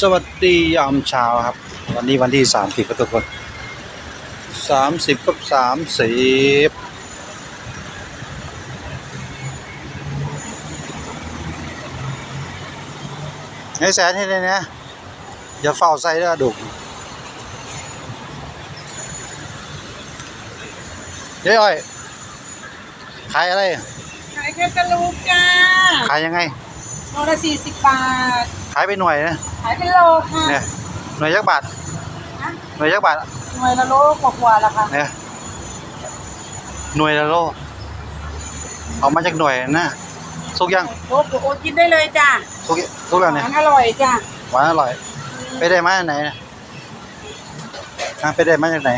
สวัสดียามเช้าครับ วันนี้วันที่สามสิบครับทุกคนสามสิบกับสามสิบไอ้แสนให้เลยนะอย่าเฝ้าใส่เด้อดุกเย้ยอ้อยขายอะไร ขายแค่กระลูกจ้าขายยังไงโลละสี่สิบบาท ขายไปหน่วยนะขายเป็นโลค่ะเนี่ยหน่วยยักษ์บาทนะหน่วยยักษ์บาทหน่วยละโลกว่าๆละค่ะเนี่ยหน่วยละโลเอามาจากหน่วยนะสุกยังโลกโอกินได้เลยจ้าสุกสุกแล้วหเนี่ยวานอร่อยจ้าหวานอร่อย ไปได้มาจากไหนนะฮะไปได้มาจากไหน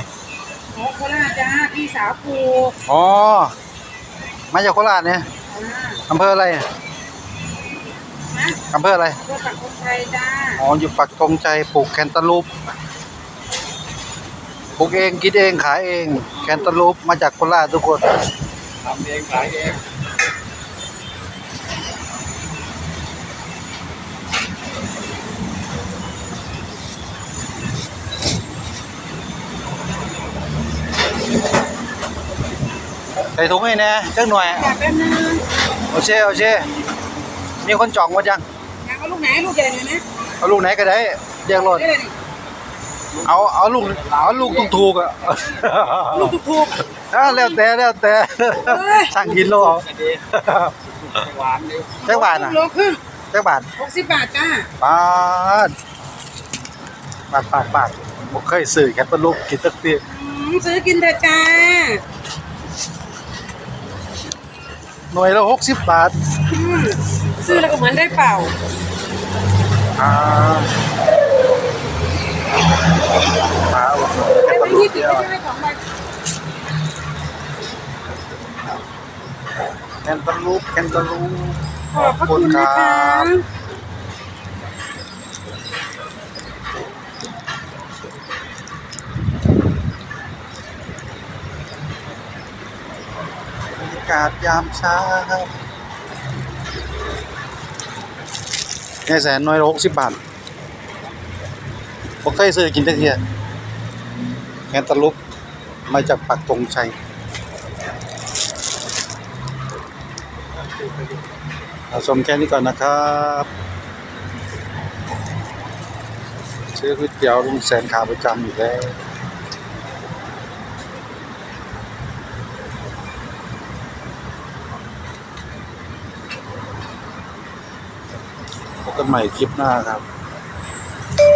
โอ้โคราชจ้าพี่สาวปลูกอ๋อมาจากโคราชเนี่ยอ่าอำเภออะไรนะ อำเภออะไรเพื่อปักคนไทยจ้าอ๋ออยู่ปักธงใจปลูกแคนตาลูปปลูกเองกินเองขายเอง แคนตาลูปมาจากโคราชทุกคนทำเองขายเองใส่ถุงให้แน่จักหน่อยจับแป๊บนึง โอเชโอเช มีคนจองมาจังอยากเอาลูกไหนลูกใหญ่หน่อยนะเอาลูกไหนก็ได้เรียกรถได้เลยนี่เอาเอาลูกเอาลูกถูกๆอะลูกถูกอ่าแล้วแต่แล้วแต่เอ้ยสั่งกินโลเอาก็ดีหวานดีจักบาทอะโลครึ่งจักบาทหกสิบบาทจ้าบาทบาทบาทบาทผมเคยซื้อแค่เป็นลูกกินสักทีอืมซื้อกินเถอะจ้าหน่วยละหกสิบบาทอืม ซื้อแล้วก็เหมือนได้เปล่า อ่ามาอุดหนุนได้แค่ไปเป็นลูยี่กสิบเดียวไม่ใช่ของใบแคนตาลูปแคนตาลูปขอบพระคุณนะคะบรรยากาศยามเช้า เนี่ยแสนน่วยละหกสิบบาทผมเคยซื้อกินได้เทียแคนตาลูปมาจากปักตรงชัยเราชมแค่นี้ก่อนนะครับ ซื้อก๋วยเตี๋ยวลุงแสนขาประจำอยู่แล้ว กันใหม่คลิปหน้าครับ